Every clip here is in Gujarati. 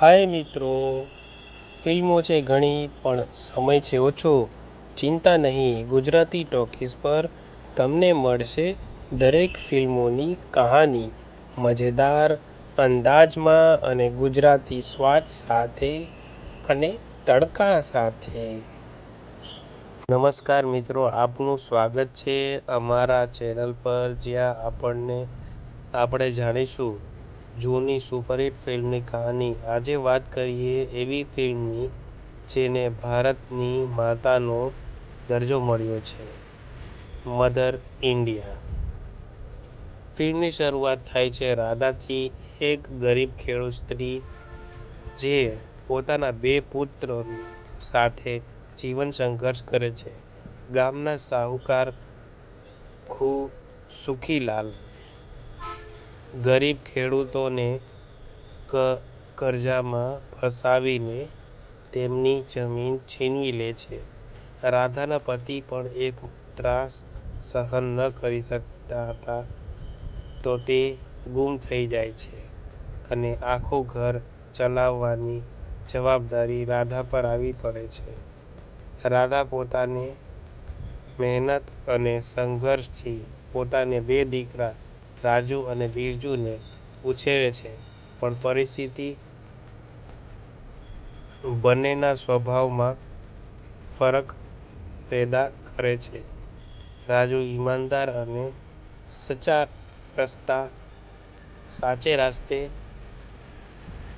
હાય મિત્રો. ફિલ્મો છે ઘણી, પણ સમય છે ઓછો. ચિંતા નહીં, ગુજરાતી ટોકીઝ પર તમને મળશે દરેક ફિલ્મોની કહાની. મજેદાર, અંદાજમાં અને ગુજરાતી સ્વાદ સાથે અને તડકા સાથે. નમસ્કાર મિત્રો, આપનું સ્વાગત છે અમારા ચેનલ પર જ્યાં આપણને, આપણે જાણીશું જૂની સુપરહિટ ફિલ્મની કહાની. આજે વાત કરીએ એવી ફિલ્મની જેને ભારતની માતાનો દરજ્જો મળ્યો છે, મધર ઇન્ડિયા. ફિલ્મની શરૂઆત થાય છે રાધાથી એક ગરીબ ખેડૂત સ્ત્રી, જે પોતાના બે પુત્રો સાથે જીવન સંઘર્ષ કરે છે. ગામના શાહુકાર સુખીલાલ ગરીબ ખેડૂતોને કરજામાં ફસાવીને તેમની જમીન છીનવી લે છે. રાધાના પતિ પણ એક ત્રાસ સહન ન કરી શકતા હતા તો તે ગુમ થઈ જાય છે અને આખું ઘર ચલાવવાની જવાબદારી રાધા પર આવી પડે છે. રાધા પોતાની મહેનત અને સંઘર્ષથી પોતાને બે દીકરા રાજુ અને બિરજુને ઉછેરે છે. પણ પરિસ્થિતિ બંનેના સ્વભાવમાં ફરક પેદા કરે છે. રાજુ ઈમાનદાર અને સાચે રસ્તે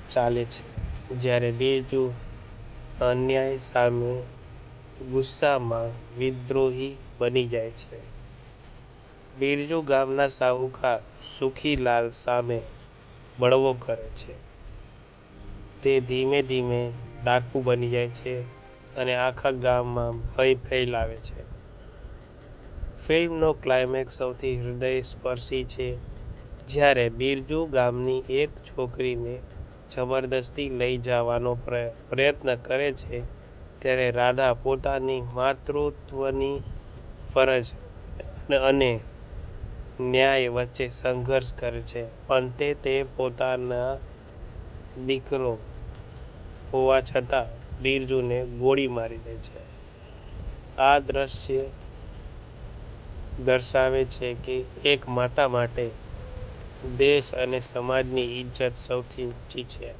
ચાલે છે. જ્યારે બિરજુ અન્યાય સામે ગુસ્સામાં વિદ્રોહી બની જાય છે. બિરજુ ગામના સાહુકાર સુખીલાલ સામે બળવો કરે છે. તે ધીમે ધીમે ડાકુ બની જાય છે અને આખા ગામમાં ભય ફેલાવે છે. ફિલ્મનો ક્લાઇમેક્સ સૌથી હૃદયસ્પર્શી છે. જ્યારે બિરજુ ગામની એક છોકરીને જબરદસ્તી લઈ જવાનો પ્રયત્ન કરે છે, ત્યારે રાધા પોતાની માતૃત્વની ફરજ અને ન્યાય વચ્ચે સંઘર્ષ કરે છે. અંતે તે પોતાનો દીકરો હોવા છતાં બિરજુને ગોળી મારી દે છે. આ દ્રશ્ય દર્શાવે છે કે એક માતા માટે દેશ અને સમાજની ઇજ્જત સૌથી ઊંચી છે.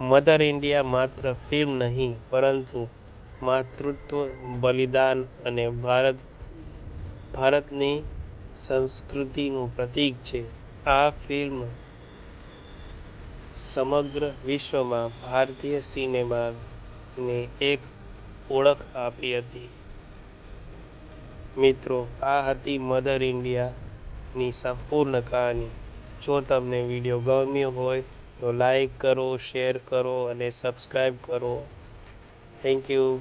મધર ઇન્ડિયા માત્ર ફિલ્મ નહીં, પરંતુ માતૃત્વ, બલિદાન અને ભારતની સંસ્કૃતિનું પ્રતીક છે. આ ફિલ્મ સમગ્ર વિશ્વમાં ભારતીય સિનેમાને એક ઓળખ આપી હતી. મિત્રો, આ હતી મધર ઇન્ડિયાની સંપૂર્ણ કહાની. જો તમને વીડિયો ગમ્યો હોય તો લાઈક કરો, શેર કરો અને સબસ્ક્રાઈબ કરો. Thank you